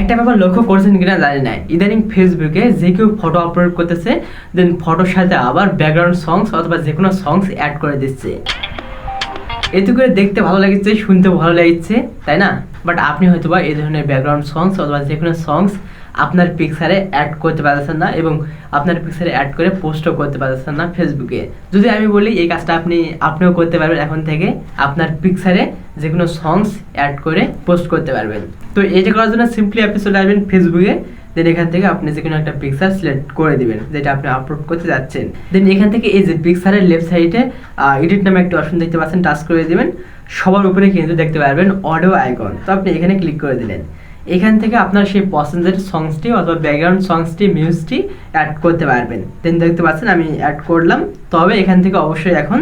একটা ব্যাপার লক্ষ্য করছেন কিনা জানি না। ইদানিং ফেসবুকে যে কেউ ফটো আপলোড করতেছে দেন ফটোর সাথে আবার ব্যাকগ্রাউন্ড সংস অথবা যে কোনো সংস অ্যাড করে দিচ্ছে। এতে করে দেখতে ভালো লাগছে, শুনতে ভালো লাগছে, তাই না? বাট আপনি হয়তো বা এই ধরনের ব্যাকগ্রাউন্ড সংস অথবা যে কোনো সংস আপনার পিকচারে অ্যাড করতে পারতেছেন না এবং আপনার পিকচারে অ্যাড করে পোস্টও করতে পারতেছেন না ফেসবুকে যদি আমি বলি, এই কাজটা আপনি, আপনিও করতে পারবেন এখন থেকে, আপনার পিকচারে যে কোনো সংস অ্যাড করে পোস্ট করতে পারবেন। তো এটা করার জন্য সিম্পলি আপনি চলে আসবেন ফেসবুকে দেন এখান থেকে আপনি যে কোনো একটা পিকচার সিলেক্ট করে দিবেন, যেটা আপনি আপলোড করতে যাচ্ছেন। দেন এখান থেকে এই যে পিকচারের লেফট সাইডে এডিট নামে একটা অপশন দেখতে পাচ্ছেন টাচ করে দিবেন। সবার উপরে কিন্তু দেখতে পারবেন অডিও আইকন তো আপনি এখানে ক্লিক করে দিলেন। এখান থেকে আপনার সেই পছন্দের সংসটি অথবা ব্যাকগ্রাউন্ড সংসটি মিউজটি অ্যাড করতে পারবেন। দেন দেখতে পাচ্ছেন আমি অ্যাড করলাম। তবে এখান থেকে অবশ্যই এখন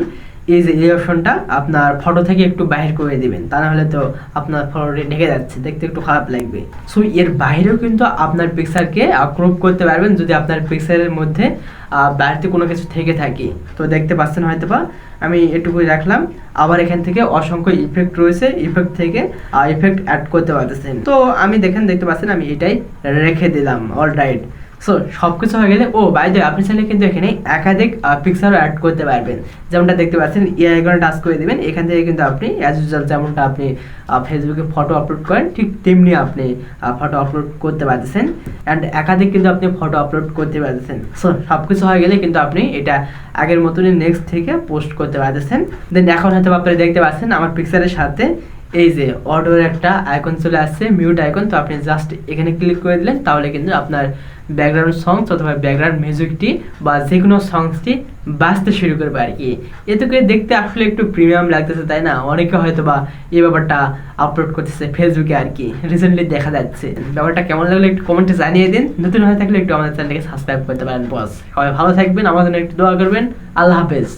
এই যে, এই অপশনটা আপনার ফটো থেকে একটু বাইরে করে দিবেন, তা না হলে তো আপনার ফটোটি ঢেকে যাচ্ছে, দেখতে একটু খারাপ লাগবে। সো এর বাইরেও কিন্তু আপনার পিকচারকে ক্রপ করতে পারবেন যদি আপনার পিকচারের মধ্যে বাড়িতে কোনো কিছু থেকে থাকে। তো দেখতে পাচ্ছেন হয়তো বা আমি এটুকুই রাখলাম। আবার এখান থেকে অসংখ্য ইফেক্ট রয়েছে ইফেক্ট থেকে ইফেক্ট অ্যাড করতে পারতেছেন। তো আমি দেখেন, দেখতে পাচ্ছেন, আমি এটাই রেখে দিলাম অল রাইট সো সব কিছু হয়ে গেলে ও বাই দ্য আপনি চাইলে কিন্তু এখানে একাধিক পিকচারও অ্যাড করতে পারবেন। যেমনটা দেখতে পাচ্ছেন এই আইকনে টাচ করে দিবেন। এখান থেকে কিন্তু আপনি অ্যাজ ইউজুয়াল যেমনটা আপনি ফেসবুকে ফটো আপলোড করেন, ঠিক তেমনি আপনি ফটো আপলোড করতে পারতেছেন। অ্যান্ড একাধিক কিন্তু আপনি ফটো আপলোড করতে পারতেছেন। সো সব কিছু হয়ে গেলে কিন্তু আপনি এটা আগের মতনই নেক্সট থেকে পোস্ট করতে পারতেছেন। দেন এখন হয়তো আপনারা দেখতে পাচ্ছেন, আমার পিকচারের সাথে এই যে অর্ডার একটা আইকন চলে আসছে মিউট আইকন তো আপনি জাস্ট এখানে ক্লিক করে দিলেন, তাহলে কিন্তু আপনার ব্যাকগ্রাউন্ড সংস অথবা ব্যাকগ্রাউন্ড মিউজিকটি বা যে কোনো সংসটি বাজতে শুরু করবে আর কি এতে করে দেখতে আসলে একটু প্রিমিয়াম লাগতেছে, তাই না? অনেকে হয়তো বা এই ব্যাপারটা আপলোড করতেছে ফেসবুকে আর কি রিসেন্টলি দেখা যাচ্ছে। ব্যাপারটা কেমন লাগল একটু কমেন্টে জানিয়ে দিন। নতুন হয়ে থাকলে একটু আমাদের চ্যানেলকে সাবস্ক্রাইব করতে পারেন বস সবাই ভালো থাকবেন, আমাদের একটু দোয়া করবেন। আল্লাহ হাফেজ।